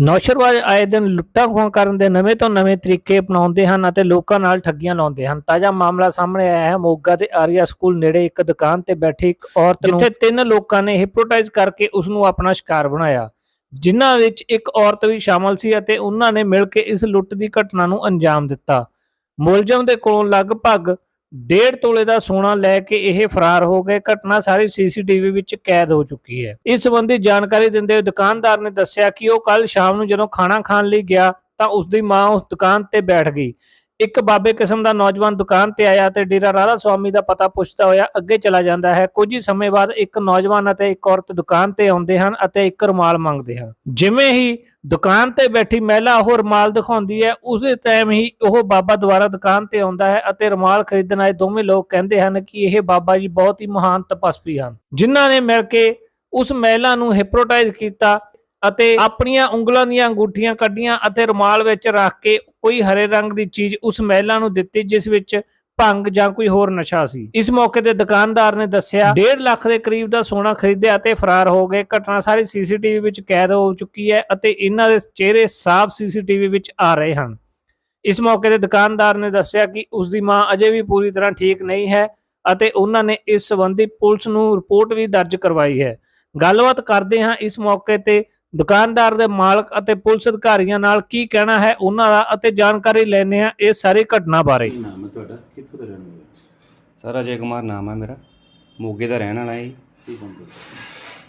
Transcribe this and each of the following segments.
ਨੌਸ਼ਰਵਾਜ ਆਏ ਦਿਨ ਲੁੱਟਾਂ ਖੋਹਾਂ ਕਰਨ ਦੇ ਨਵੇਂ ਤੋਂ ਨਵੇਂ ਤਰੀਕੇ ਅਪਣਾਉਂਦੇ ਹਨ ਅਤੇ ਲੋਕਾਂ ਨਾਲ ਠੱਗੀਆਂ ਲਾਉਂਦੇ ਹਨ। ਤਾਜ਼ਾ ਮਾਮਲਾ ਸਾਹਮਣੇ ਆਇਆ ਹੈ। ਮੋਗਾ ਦੇ ਆਰੀਆ ਸਕੂਲ ਨੇੜੇ ਇੱਕ ਦੁਕਾਨ ਤੇ ਬੈਠੀ ਇੱਕ ਔਰਤ ਨੂੰ ਜਿੱਥੇ ਤਿੰਨ ਲੋਕਾਂ ਨੇ ਹਿਪਨੋਟਾਈਜ਼ ਕਰਕੇ ਉਸ ਨੂੰ ਆਪਣਾ ਸ਼ਿਕਾਰ ਬਣਾਇਆ। ਜਿਨ੍ਹਾਂ ਵਿੱਚ ਇੱਕ ਔਰਤ ਵੀ ਸ਼ਾਮਲ ਸੀ ਅਤੇ ਉਹਨਾਂ ਨੇ ਮਿਲ ਕੇ ਇਸ ਲੁੱਟ ਦੀ ਘਟਨਾ ਨੂੰ ਅੰਜਾਮ ਦਿੱਤਾ। ਮੁਲਜ਼ਮ ਦੇ ਕੋਲੋਂ ਲਗਭਗ ਡੇਢ ਤੋਲੇ ਦਾ ਸੋਨਾ ਲੈ ਕੇ ਇਹ ਫਰਾਰ ਹੋ ਗਏ। ਘਟਨਾ ਸਾਰੀ ਸੀਸੀਟੀਵੀ ਵਿੱਚ ਕੈਦ ਹੋ ਚੁੱਕੀ ਹੈ। ਇਸ ਸੰਬੰਧੀ ਜਾਣਕਾਰੀ ਦਿੰਦੇ ਹੋਏ ਦੁਕਾਨਦਾਰ ਨੇ ਦੱਸਿਆ ਕਿ ਉਹ ਕੱਲ ਸ਼ਾਮ ਨੂੰ ਜਦੋਂ ਖਾਣਾ ਖਾਣ ਲਈ ਗਿਆ ਤਾਂ ਉਸ ਦੀ ਮਾਂ ਉਸ ਦੁਕਾਨ ਤੇ ਬੈਠ ਗਈ। ਇੱਕ ਬਾਬੇ ਕਿਸਮ ਦਾ ਨੌਜਵਾਨ ਦੁਕਾਨ ਤੇ ਆਇਆ ਤੇ ਡੇਰਾ ਰਾਧਾ ਸਵਾਮੀ ਦਾ ਪਤਾ ਪੁੱਛਦਾ ਹੋਇਆ ਅੱਗੇ ਚਲਾ ਜਾਂਦਾ ਹੈ। ਕੁਝ ਹੀ ਸਮੇਂ ਬਾਅਦ ਇੱਕ ਨੌਜਵਾਨ ਅਤੇ ਇੱਕ ਔਰਤ ਦੁਕਾਨ ਤੇ ਆਉਂਦੇ ਹਨ ਅਤੇ ਇੱਕ ਰੁਮਾਲ ਮੰਗਦੇ ਹਨ। ਜਿਵੇਂ ਹੀ ਦੁਕਾਨ ਤੇ ਬੈਠੀ ਮਹਿਲਾ ਉਹ ਰੁਮਾਲ ਦਿਖਾਉਂਦੀ ਹੈ। ਉਸੇ ਟਾਈਮ ਹੀ ਉਹ ਬਾਬਾ ਦੁਆਰਾ ਦੁਕਾਨ ਤੇ ਆਉਂਦਾ ਹੈ ਅਤੇ ਰੁਮਾਲ ਖਰੀਦਣ ਆਏ ਦੋਵੇਂ ਲੋਕ ਕਹਿੰਦੇ ਹਨ ਕਿ ਇਹ ਬਾਬਾ ਜੀ ਬਹੁਤ ਹੀ ਮਹਾਨ ਤਪਸਵੀ ਹਨ। ਜਿਨ੍ਹਾਂ ਨੇ ਮਿਲ ਕੇ ਉਸ ਮਹਿਲਾ ਨੂੰ ਹਿਪਨੋਟਾਈਜ਼ ਕੀਤਾ ਅਤੇ ਆਪਣੀਆਂ ਉਂਗਲਾਂ ਦੀਆਂ ਅੰਗੂਠੀਆਂ ਕੱਢੀਆਂ ਅਤੇ ਰੁਮਾਲ ਵਿੱਚ ਰੱਖ ਕੇ ਕੋਈ ਹਰੇ ਰੰਗ ਦੀ ਚੀਜ਼ ਉਸ ਮਹਿਲਾ ਨੂੰ ਦਿੱਤੀ, ਜਿਸ ਵਿੱਚ ਭੰਗ ਜਾਂ ਕੋਈ ਹੋਰ ਨਸ਼ਾ ਸੀ। ਇਸ ਮੌਕੇ ਤੇ ਦੁਕਾਨਦਾਰ ਨੇ ਦੱਸਿਆ 1.5 ਲੱਖ ਦੇ ਕਰੀਬ ਦਾ ਸੋਨਾ ਖਰੀਦਿਆ ਅਤੇ ਫਰਾਰ ਹੋ ਗਏ। ਘਟਨਾ ਸਾਰੀ ਸੀਸੀਟੀਵੀ ਵਿੱਚ ਕੈਦ ਹੋ ਚੁੱਕੀ ਹੈ ਅਤੇ ਇਹਨਾਂ ਦੇ ਚਿਹਰੇ ਸਾਫ਼ ਸੀਸੀਟੀਵੀ ਵਿੱਚ ਆ ਰਹੇ ਹਨ। ਇਸ ਮੌਕੇ ਤੇ ਦੁਕਾਨਦਾਰ ਨੇ ਦੱਸਿਆ ਕਿ ਉਸ ਦੀ ਮਾਂ ਅਜੇ ਵੀ ਪੂਰੀ ਤਰ੍ਹਾਂ ਠੀਕ ਨਹੀਂ ਹੈ ਅਤੇ ਉਹਨਾਂ ਨੇ ਇਸ ਸੰਬੰਧੀ ਪੁਲਿਸ ਨੂੰ ਰਿਪੋਰਟ ਵੀ ਦਰਜ ਕਰਵਾਈ ਹੈ। ਗੱਲਬਾਤ ਕਰਦੇ ਹਾਂ ਇਸ ਮੌਕੇ ਤੇ ਦੁਕਾਨਦਾਰ ਦੇ ਮਾਲਕ ਅਤੇ ਪੁਲਿਸ ਅਧਿਕਾਰੀਆਂ ਨਾਲ ਕੀ ਕਹਿਣਾ ਹੈ, ਉਹਨਾਂ ਦਾ ਅਤੇ ਜਾਣਕਾਰੀ ਲੈਣੇ ਆ ਇਸ ਸਾਰੀ ਘਟਨਾ ਬਾਰੇ। ਨਾਮ ਹੈ ਤੁਹਾਡਾ ਕਿੱਥੋਂ ਦਾ ਰਹਿਣ ਵਾਲੇ ਹੋ? ਸਰ ਅਜੇ ਕੁਮਾਰ ਨਾਮ ਹੈ ਮੇਰਾ। ਮੋਗੇ ਦਾ ਰਹਿਣ ਵਾਲਾ ਹੈ ਜੀ।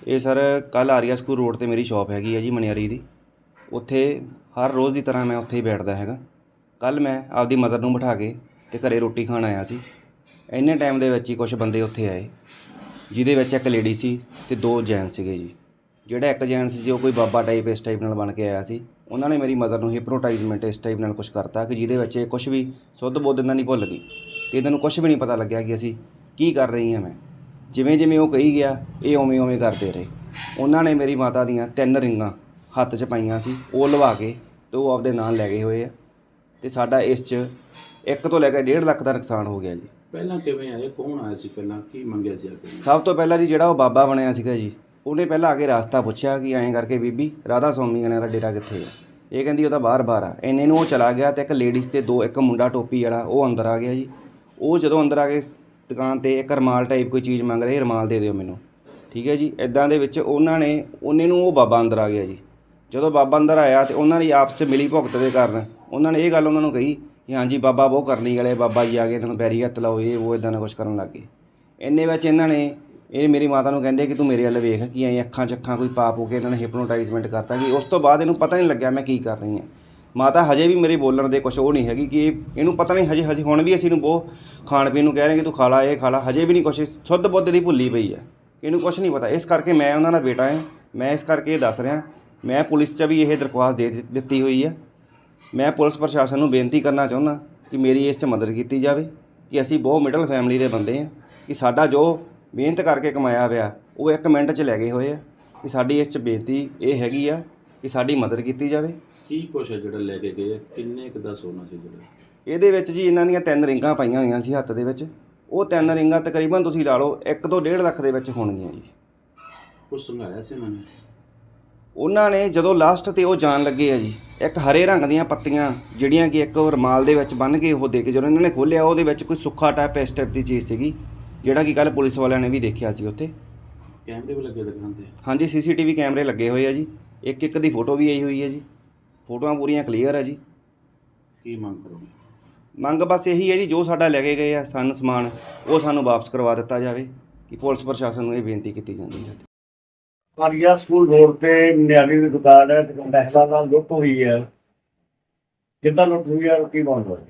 ਇਹ ਸਰ ਕੱਲ ਆਰੀਆ ਸਕੂਲ ਰੋਡ ਤੇ ਮੇਰੀ ਸ਼ਾਪ ਹੈਗੀ ਹੈ ਜੀ ਮਨਿਆਰੀ ਦੀ। ਉੱਥੇ ਹਰ ਰੋਜ਼ ਦੀ ਤਰ੍ਹਾਂ ਮੈਂ ਉੱਥੇ ਹੀ ਬੈਠਦਾ ਹੈਗਾ। ਕੱਲ ਮੈਂ ਆਪਦੀ ਮਦਰ ਨੂੰ ਬਿਠਾ ਕੇ ਤੇ ਘਰੇ ਰੋਟੀ ਖਾਣ ਆਇਆ ਸੀ। ਇੰਨੇ ਟਾਈਮ ਦੇ ਵਿੱਚ ਹੀ ਕੁਝ ਬੰਦੇ ਉੱਥੇ ਆਏ ਜਿਹਦੇ ਵਿੱਚ ਇੱਕ ਲੇਡੀ ਸੀ ਤੇ ਦੋ ਜੈਂਟ ਸੀਗੇ ਜੀ। ਜਿਹੜਾ ਇੱਕ ਜੈਂਟ ਸੀ ਉਹ ਕੋਈ ਬਾਬਾ ਟਾਈਪ ਇਸ ਟਾਈਪ ਨਾਲ ਬਣ ਕੇ ਆਇਆ ਸੀ। ਉਹਨਾਂ ਨੇ ਮੇਰੀ ਮਦਰ ਨੂੰ ਹਿਪਨੋਟਾਈਜ਼ਮੈਂਟ ਇਸ ਟਾਈਪ ਨਾਲ ਕੁਝ ਕਰਤਾ ਕਿ ਜਿਹਦੇ ਵਿੱਚ ਇਹ ਕੁਝ ਵੀ ਸੁੱਧ ਬੁੱਧ ਦਾ ਨਹੀਂ ਭੁੱਲ ਗਈ। ਤੇ ਇਹਨਾਂ ਨੂੰ ਕੁਝ ਵੀ ਨਹੀਂ ਪਤਾ ਲੱਗਿਆ ਕਿ ਅਸੀਂ ਕੀ ਕਰ ਰਹੀ ਹਾਂ ਮੈਂ। ਜਿਵੇਂ ਜਿਵੇਂ ਉਹ ਕਹੀ ਗਿਆ ਇਹ ਉਵੇਂ ਉਵੇਂ ਕਰਦੇ ਰਹੇ। ਉਹਨਾਂ ਨੇ ਮੇਰੀ ਮਾਤਾ ਦੀਆਂ ਤਿੰਨ ਰਿੰਗਾਂ ਹੱਥ 'ਚ ਪਾਈਆਂ ਸੀ ਉਹ ਲਵਾ ਕੇ ਤੇ ਉਹ ਆਪਦੇ ਨਾਲ ਲੈ ਗਏ ਹੋਏ ਆ। ਤੇ ਸਾਡਾ ਇਸ 'ਚ ਇੱਕ ਤੋਂ ਲੈ ਕੇ 1.5 ਲੱਖ ਦਾ ਨੁਕਸਾਨ ਹੋ ਗਿਆ ਜੀ। ਪਹਿਲਾਂ ਕਿਵੇਂ ਆਏ? ਕੌਣ ਆਇਆ ਸੀ ਪਹਿਲਾਂ? ਕੀ ਮੰਗਿਆ ਸੀ ਆ ਕੇ ਸਭ ਤੋਂ ਪਹਿਲਾਂ ਜੀ ਜਿਹੜਾ ਉਹ ਬਾਬਾ ਬਣਿਆ ਸੀਗਾ ਜੀ ਉਹਨੇ ਪਹਿਲਾਂ ਆ ਕੇ ਰਾਸਤਾ ਪੁੱਛਿਆ ਕਿ ਐਂ ਕਰਕੇ ਬੀਬੀ ਰਾਧਾ ਸਵਾਮੀ ਗਣੇ ਦਾ ਡੇਰਾ ਕਿੱਥੇ ਹੈ ਇਹ ਕਹਿੰਦੀ ਉਹ ਤਾਂ ਬਾਹਰ ਬਾਹਰ ਆ। ਇੰਨੇ ਨੂੰ ਉਹ ਚਲਾ ਗਿਆ ਤੇ ਇੱਕ ਲੇਡੀਜ਼ ਤੇ ਦੋ ਇੱਕ ਮੁੰਡਾ ਟੋਪੀ ਵਾਲਾ ਉਹ ਅੰਦਰ ਆ ਗਿਆ ਜੀ। ਉਹ ਜਦੋਂ ਅੰਦਰ ਆ ਕੇ ਦੁਕਾਨ ਤੇ ਇੱਕ ਰਮਾਲ ਟਾਈਪ ਕੋਈ ਚੀਜ਼ ਮੰਗ ਰਹੇ, ਰਮਾਲ ਦੇ ਦਿਓ ਮੈਨੂੰ। ਠੀਕ ਹੈ ਜੀ? ਇਦਾਂ ਦੇ ਵਿੱਚ ਉਹਨਾਂ ਨੇ, ਉਹਨੇ ਨੂੰ ਉਹ ਬਾਬਾ ਅੰਦਰ ਆ ਗਿਆ ਜੀ। ਜਦੋਂ ਬਾਬਾ ਅੰਦਰ ਆਇਆ ਤੇ ਉਹਨਾਂ ਦੀ ਆਪਸ 'ਚ ਮਿਲੀ ਭੁਗਤ ਦੇ ਕਾਰਨ, ਉਹਨਾਂ ਨੇ ਇਹ ਗੱਲ ਉਹਨਾਂ ਨੂੰ ਕਹੀ ਕਿ ਹਾਂਜੀ ਬਾਬਾ ਬਹੁਤ ਕਰਨੀ ਵਾਲੇ, ਬਾਬਾ ਜੀ ਆ ਗਏ, ਇਹਨਾਂ ਨੂੰ ਪੈਰੀ ਹੱਥ ਲਾਓ, ਇਹ, ਉਹ ਇਦਾਂ ਦਾ ਕੁਝ ਕਰਨ ਲੱਗ ਗਏ। ਇੰਨੇ ਵਿੱਚ ਇਹਨਾਂ ਨੇ, ਇਹ ਮੇਰੀ ਮਾਤਾ ਨੂੰ ਕਹਿੰਦੇ ਕਿ ਤੂੰ ਮੇਰੇ ਵੱਲ ਵੇਖ, ਕਿ ਐਂ ਅੱਖਾਂ ਚੱਖਾਂ ਕੋਈ ਪਾਪ ਹੋ ਕੇ ਇਹਨਾਂ ਨੇ ਹਿਪਨੋਟਾਈਜ਼ਮੈਂਟ ਕਰਤਾ ਕਿ ਉਸ ਤੋਂ ਬਾਅਦ ਇਹਨੂੰ ਪਤਾ ਨਹੀਂ ਲੱਗਿਆ ਮੈਂ ਕੀ ਕਰ ਰਹੀ ਹਾਂ। ਮਾਤਾ ਹਜੇ ਵੀ ਮੇਰੇ ਬੋਲਣ ਦੇ ਕੁਝ ਉਹ ਨਹੀਂ ਹੈਗੀ ਕਿ ਇਹਨੂੰ ਪਤਾ ਨਹੀਂ, ਹਜੇ ਹਜੇ ਹੁਣ ਵੀ ਅਸੀਂ ਇਹਨੂੰ ਬਹੁਤ ਖਾਣ ਪੀਣ ਨੂੰ ਕਹਿ ਰਹੇ ਕਿ ਤੂੰ ਖਾ ਲਾ, ਇਹ ਖਾ ਲਾ, ਹਜੇ ਵੀ ਨਹੀਂ ਕੁਛ, ਸੁੱਧ ਬੁੱਧ ਦੀ ਭੁੱਲੀ ਪਈ ਹੈ। ਇਹਨੂੰ ਕੁਝ ਨਹੀਂ ਪਤਾ। ਇਸ ਕਰਕੇ ਮੈਂ ਉਹਨਾਂ ਦਾ ਬੇਟਾ ਹਾਂ। ਮੈਂ ਇਸ ਕਰਕੇ ਇਹ ਦੱਸ ਰਿਹਾ। ਮੈਂ ਪੁਲਿਸ 'ਚ ਵੀ ਇਹ ਦਰਖਾਸਤ ਦੇ ਦਿੱ- ਦਿੱਤੀ ਹੋਈ ਹੈ। ਮੈਂ ਪੁਲਿਸ ਪ੍ਰਸ਼ਾਸਨ ਨੂੰ ਬੇਨਤੀ ਕਰਨਾ ਚਾਹੁੰਦਾ ਕਿ ਮੇਰੀ ਇਸ 'ਚ ਮਦਦ ਕੀਤੀ ਜਾਵੇ, ਕਿ ਅਸੀਂ ਬਹੁਤ ਮਿਡਲ ਫੈਮਿਲੀ ਦੇ ਬੰਦੇ ਹਾਂ, ਕਿ ਸਾਡਾ ਜੋ ਮਿਹਨਤ ਕਰਕੇ ਕਮਾਇਆ ਹੋਇਆ, ਉਹ ਇੱਕ ਮਿੰਟ 'ਚ ਲੈ ਗਏ ਹੋਏ ਆ, ਕਿ ਸਾਡੀ ਇਸ 'ਚ ਬੇਨਤੀ ਇਹ ਹੈਗੀ ਆ ਕਿ ਸਾਡੀ ਮਦਦ ਕੀਤੀ ਜਾਵੇ। ਕੀ ਕੁਛ ਹੈ ਜਿਹੜਾ ਲੈ ਕੇ ਗਏ? ਕਿੰਨੇ ਕੁ ਦਾ ਸੋਨਾ ਸੀ ਜਿਹੜਾ? ਇਹਦੇ ਵਿੱਚ ਜੀ ਇਹਨਾਂ ਦੀਆਂ ਤਿੰਨ ਰਿੰਗਾਂ ਪਾਈਆਂ ਹੋਈਆਂ ਸੀ ਹੱਥ ਦੇ ਵਿੱਚ। ਉਹ ਤਿੰਨ ਰਿੰਗਾਂ ਤਕਰੀਬਨ ਤੁਸੀਂ ਲਾ ਲਓ 1 ਤੋਂ 1.5 ਲੱਖ ਦੇ ਵਿੱਚ ਹੋਣਗੀਆਂ ਜੀ। ਕੁਛ ਸੰਘਾਇਆ ਸੀ ਉਹਨਾਂ ਨੇ? ਉਹਨਾਂ ਨੇ ਜਦੋਂ ਲਾਸਟ ਤੇ ਉਹ ਜਾਣ ਲੱਗੇ ਆ ਜੀ ਇੱਕ ਹਰੇ ਰੰਗ ਦੀਆਂ ਪੱਤੀਆਂ ਜਿਹੜੀਆਂ ਕਿ ਇੱਕ ਰਮਾਲ ਦੇ ਵਿੱਚ ਬੰਨ੍ਹ ਕੇ ਉਹ ਦੇ ਕੇ ਜਦੋਂ ਇਹਨਾਂ ਨੇ ਖੋਲ੍ਹਿਆ ਉਹਦੇ ਵਿੱਚ ਕੋਈ ਸੁੱਖਾ ਟਾਈਪ ਇਸ ਟਾਈਪ ਦੀ ਚੀਜ਼ ਸੀਗੀ ਜਿਹੜਾ ਕਿ ਕੱਲ ਪੁਲਿਸ ਵਾਲਿਆਂ ਨੇ ਵੀ ਦੇਖਿਆ ਸੀ ਉੱਥੇ। ਕੈਮਰੇ ਵੀ ਲੱਗੇ ਦੁਕਾਨ ਤੇ? ਹਾਂਜੀ ਸੀਸੀਟੀਵੀ ਕੈਮਰੇ ਲੱਗੇ ਹੋਏ ਆ ਜੀ। ਇੱਕ ਇੱਕ ਦੀ ਫੋਟੋ ਵੀ ਆਈ ਹੋਈ ਹੈ ਜੀ। ਫੋਟੋਆਂ ਪੂਰੀਆਂ ਕਲੀਅਰ ਆ ਜੀ। ਕੀ ਮੰਗ ਕਰੋਗੇ? ਮੰਗ ਬਸ ਇਹੀ ਹੈ ਜੀ ਜੋ ਸਾਡਾ ਲੈ ਕੇ ਗਏ ਆ ਸਾਨੂੰ ਸਮਾਨ ਉਹ ਸਾਨੂੰ ਵਾਪਸ ਕਰਵਾ ਦਿੱਤਾ ਜਾਵੇ ਕਿ ਪੁਲਿਸ ਪ੍ਰਸ਼ਾਸਨ ਨੂੰ ਇਹ ਬੇਨਤੀ ਕੀਤੀ ਜਾਂਦੀ ਹੈ। ਆਰੀਆ ਸਕੂਲ ਰੋਡ ਤੇ ਨਿਆਰੀ ਦੀ ਦੁਕਾਨ ਹੈ ਤੇ ਮਹਿਲਾ ਨਾਲ ਲੁੱਟ ਹੋਈ ਹੈ। ਕਿੱਦਾਂ ਲੁੱਟ ਹੋਈ ਹੈ ਕੀ ਮਾਮਲਾ ਹੈ?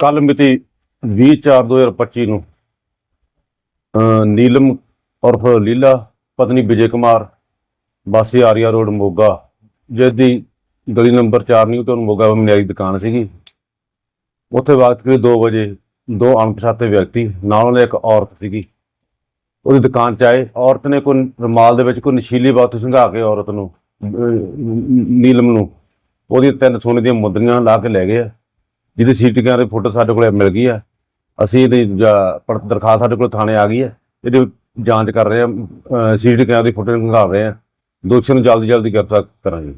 ਕੱਲ ਮਿਤੀ 20/4/2025 ਨੂੰ ਨੀਲਮ ਉਰਫ ਲੀਲਾ ਪਤਨੀ ਵਿਜੇ ਕੁਮਾਰ ਵਾਸੀ ਆਰੀਆ ਰੋਡ ਮੋਗਾ ਜਿਸ ਦੀ ਗਲੀ ਨੰਬਰ 4 ਨਹੀਂ ਤੋਂ ਮੋਗਾ ਮਨਿਆਰੀ ਦੁਕਾਨ ਸੀਗੀ। ਉੱਥੇ ਵਕਤ ਕਰੀਬ 2 ਵਜੇ ਦੋ ਅਣਪਛਾਤੇ ਵਿਅਕਤੀ, ਨਾਲ ਉਹਨੇ ਇੱਕ ਔਰਤ ਸੀਗੀ। ਉਹਦੀ ਦੁਕਾਨ 'ਚ ਆਏ। ਔਰਤ ਨੇ ਕੋਈ ਰੁਮਾਲ ਦੇ ਵਿੱਚ ਕੋਈ ਨਸ਼ੀਲੀ ਵਸਤੂ ਸੰਘਾ ਕੇ ਔਰਤ ਨੂੰ ਨੀਲਮ ਨੂੰ, ਉਹਦੀਆਂ ਤਿੰਨ ਸੋਨੇ ਦੀਆਂ ਮੁੰਦਰੀਆਂ ਲਾ ਕੇ ਲੈ ਗਏ ਆ। ਜਿਹਦੀ ਸੀਟੀ ਕੈਮਰੇ ਫੋਟੋ ਸਾਡੇ ਕੋਲ ਮਿਲ ਗਈ ਆ। ਅਸੀਂ ਇਹਦੀ ਦਰਖਾਸਤ ਸਾਡੇ ਕੋਲ ਥਾਣੇ ਆ ਗਈ ਹੈ ਇਹਦੀ ਜਾਂਚ ਕਰ ਰਹੇ ਆ ਸੀਟੀ ਕੈਮਰੇ ਦੀ ਫੋਟੋ ਨਿਕਾਲ ਰਹੇ ਆ। ਦੋਸ਼ੀ ਨੂੰ ਜਲਦੀ ਜਲਦੀ ਗ੍ਰਿਫਤਾਰ ਕਰਾਂਗੇ।